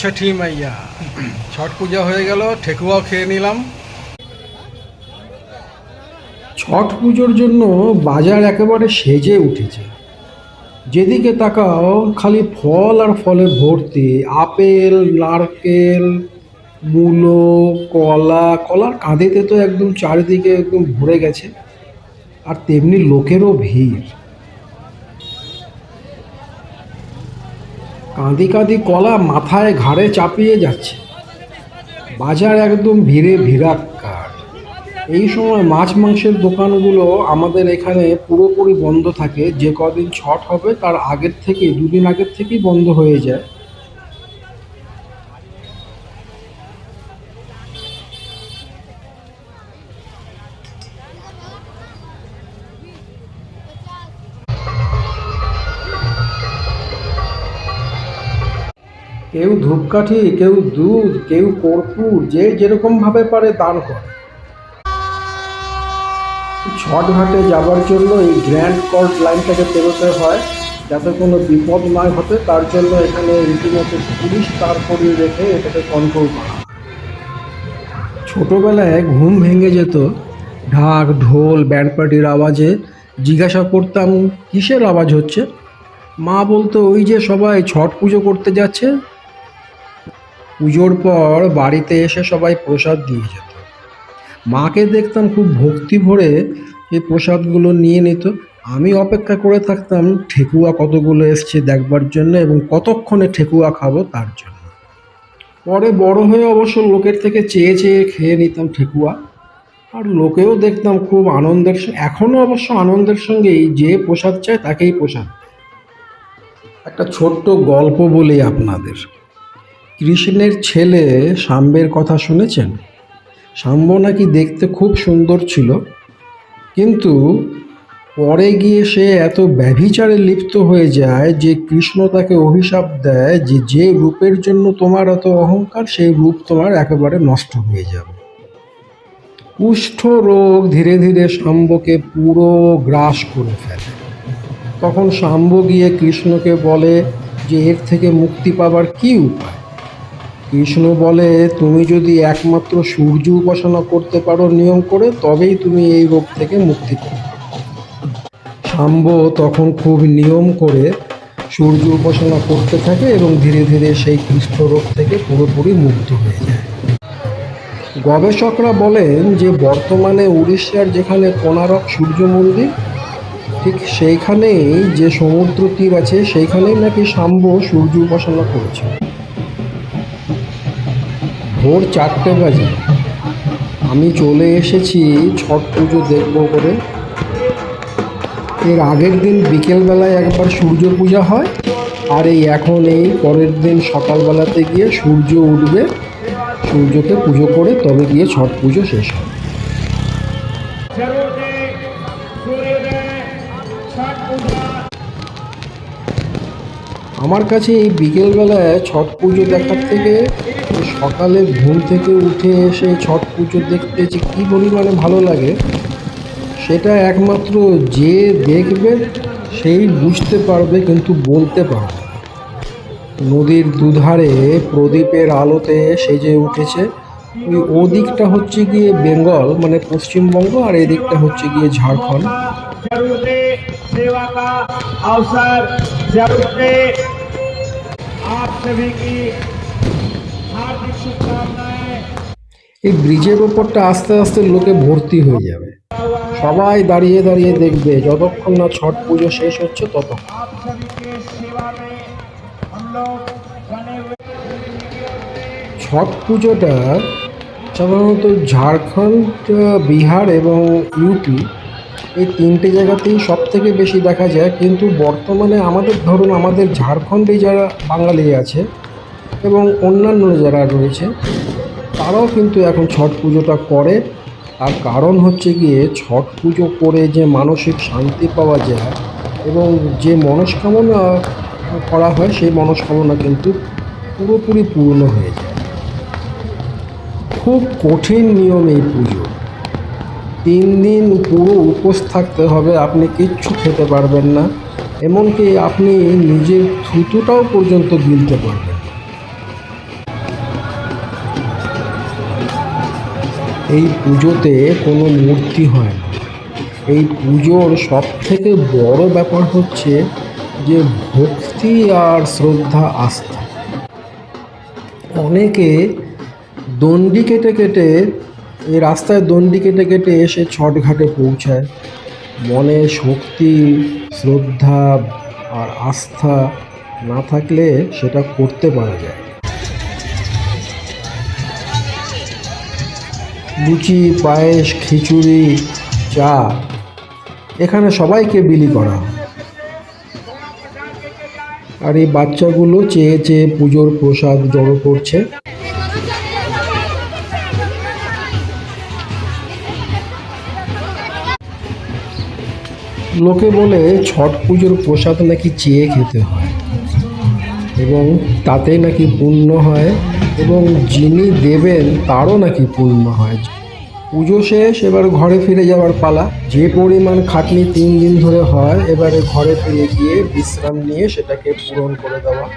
ছঠি মাইয়া ছট পূজা হয়ে গেল ঠেকুয়াও খেয়ে নিলাম ছট পুজোর জন্য বাজার একেবারে সেজে উঠেছে যেদিকে তাকাও খালি ফল আর ফলে ভর্তি আপেল নারকেল মূলো কলা কলার কাঁধেতে তো একদম চারিদিকে একদম ভরে গেছে। আর তেমনি লোকেরও ভিড়। কাঁদি কাঁদি কলা মাথায় ঘাড়ে চাপিয়ে যাচ্ছে। বাজার একদম ভিড়ে ভিড়াক্কার। এই সময় মাছ মাংসের দোকানগুলো আমাদের এখানে পুরোপুরি বন্ধ থাকে। যে কদিন ছট হবে তার আগের থেকে দুদিন আগের থেকেই বন্ধ হয়ে যায়। কেউ ধূপকাঠি, কেউ দুধ, কেউ কর্পূর, যে যেরকম ভাবে পারে দান করে। ছট ঘাটে যাবার জন্য এই গ্র্যান্ড কোর্ট লাইনটাকে পেরোতে হয়, যাতে কোনো বিপদ না ঘটে। তার জন্য এখানে রীতিমতো পুলিশ তার করিয়ে রেখে এটাকে কন্ট্রোল করা ছোটোবেলায় ঘুম ভেঙে যেত। ঢাক, ঢোল ব্যান্ড পার্টির আওয়াজে জিজ্ঞাসা করতাম, কিসের আওয়াজ হচ্ছে? মা বলতো, ওই যে সবাই ছট পুজো করতে যাচ্ছে পুজোর পর বাড়িতে এসে সবাই প্রসাদ দিয়ে যেত। মাকে দেখতাম খুব ভক্তি ভরে এই প্রসাদগুলো নিয়ে নিত। আমি অপেক্ষা করে থাকতাম, ঠেকুয়া কতগুলো এসছে দেখবার জন্য এবং কতক্ষণে ঠেকুয়া খাব তার জন্য? পরে বড় হয়ে অবশ্য লোকের থেকে চেয়ে চেয়ে খেয়ে নিতাম ঠেকুয়া। আর লোকেও দেখতাম খুব আনন্দের এখনও অবশ্য আনন্দের সঙ্গেই যে প্রসাদ চায় তাকেই প্রসাদ একটা ছোট্ট গল্প বলি আপনাদের। কৃষ্ণের ছেলে সাম্বের কথা শুনেছেন? সাম্ব নাকি দেখতে খুব সুন্দর ছিল। কিন্তু পরে গিয়ে সে এত ব্যভিচারে লিপ্ত হয়ে যায় যে কৃষ্ণ তাকে অভিশাপ দেয় যে যে রূপের জন্য তোমার এত অহংকার, সেই রূপ তোমার একেবারে নষ্ট হয়ে যাবে। কুষ্ঠ রোগ ধীরে ধীরে শাম্বকে পুরো গ্রাস করে ফেলে। তখন শাম্ব গিয়ে কৃষ্ণকে বলে যে এর থেকে মুক্তি পাবার কি উপায়? কৃষ্ণ বলে, তুমি যদি একমাত্র সূর্য উপাসনা করতে পারো নিয়ম করে, তবেই তুমি এই রোগ থেকে মুক্তি পাবে। শাম্ব তখন খুব নিয়ম করে সূর্য উপাসনা করতে থাকে এবং ধীরে ধীরে সেই কৃষ্ণ রোগ থেকে পুরোপুরি মুক্ত হয়ে যায়। গবেষকরা বলেন যে, বর্তমানে উড়িষ্যার যেখানে কোনারক সূর্য মন্দির, ঠিক সেইখানেই যে সমুদ্র তীর আছে, সেইখানেই নাকি শাম্ব সূর্য উপাসনা করেছে ভোর চারটে বাজে। আমি চলে এসেছি ছট পুজো দেখব করে। এর আগের দিন বিকেলবেলায় একবার সূর্য পূজা হয়, আর এই এখন এই পরের দিন সকালবেলাতে গিয়ে সূর্য উঠবে। সূর্যকে পুজো করে তবে গিয়ে ছট পুজো শেষ হয় আমার কাছে এই বিকেলবেলায় ছট পুজো দেখার থেকে সকালে ঘুম থেকে উঠে এসে ছট পুজো দেখতে যে কী পরিমাণে ভালো লাগে, সেটা একমাত্র যে দেখবে সেই বুঝতে পারবে কিন্তু বলতে পারবে নদীর দুধারে প্রদীপের আলোতে সেজে উঠেছে। ওই ওদিকটা হচ্ছে গিয়ে বেঙ্গল মানে পশ্চিমবঙ্গ, আর এদিকটা হচ্ছে গিয়ে ঝাড়খণ্ড। এই ব্রিজের ওপরটা আস্তে আস্তে লোকে ভর্তি হয়ে যাবে। সবাই দাঁড়িয়ে দাঁড়িয়ে দেখবে, যতক্ষণ না ছট পুজো শেষ হচ্ছে ততক্ষণ। ছট পুজোটা সাধারণত ঝাড়খণ্ড, বিহার এবং ইউপি এই তিনটে জায়গাতেই সব থেকে বেশি দেখা যায়। কিন্তু বর্তমানে আমাদের ধরুন আমাদের ঝাড়খণ্ডে যারা বাঙালি আছে এবং অন্যান্য যারা রয়েছে, তারাও কিন্তু এখন ছট পুজোটা করে। তার কারণ হচ্ছে গিয়ে ছট পুজো করে যে মানসিক শান্তি পাওয়া যায় এবং যে মনস্কামনা করা হয়, সেই মনস্কামনা কিন্তু পুরোপুরি পূর্ণ হয়ে যায়। খুব কঠিন নিয়ম এই পুজো। তিন দিন পুরো উপোস থাকতে হবে, আপনি কিচ্ছু খেতে পারবেন না, এমনকি আপনি নিজের থুতুটাও পর্যন্ত গিলতে পারবেন এই পুজোতে কোনো মূর্তি হয় না। এই পুজোর সব থেকে বড় ব্যাপার হচ্ছে যে ভক্তি আর শ্রদ্ধা আস্থা। অনেকে দণ্ডি কেটে কেটে, এই রাস্তায় দণ্ডি কেটে কেটে এসে ছট ঘাটে পৌঁছায়। মনে শক্তি, শ্রদ্ধা আর আস্থা না থাকলে সেটা করতে পারা যায়। লুচি, পায়েস, খিচুড়ি, চা, এখানে সবাইকে বিলি করা। হয় আর এই বাচ্চাগুলো চেয়ে চেয়ে পুজোর প্রসাদ জড়ো করছে। লোকে বলে ছট পুজোর প্রসাদ নাকি চেয়ে খেতে হয়। এবং তাতে নাকি পুণ্য হয় এবং যিনি দেবেন তারও নাকি পূর্ণ হয়। পুজো শেষ, এবার ঘরে ফিরে যাওয়ার পালা। যে পরিমাণ খাটনি তিন দিন ধরে হয়, এবারে ঘরে ফিরে গিয়ে বিশ্রাম নিয়ে সেটাকে পূরণ করে দেওয়া।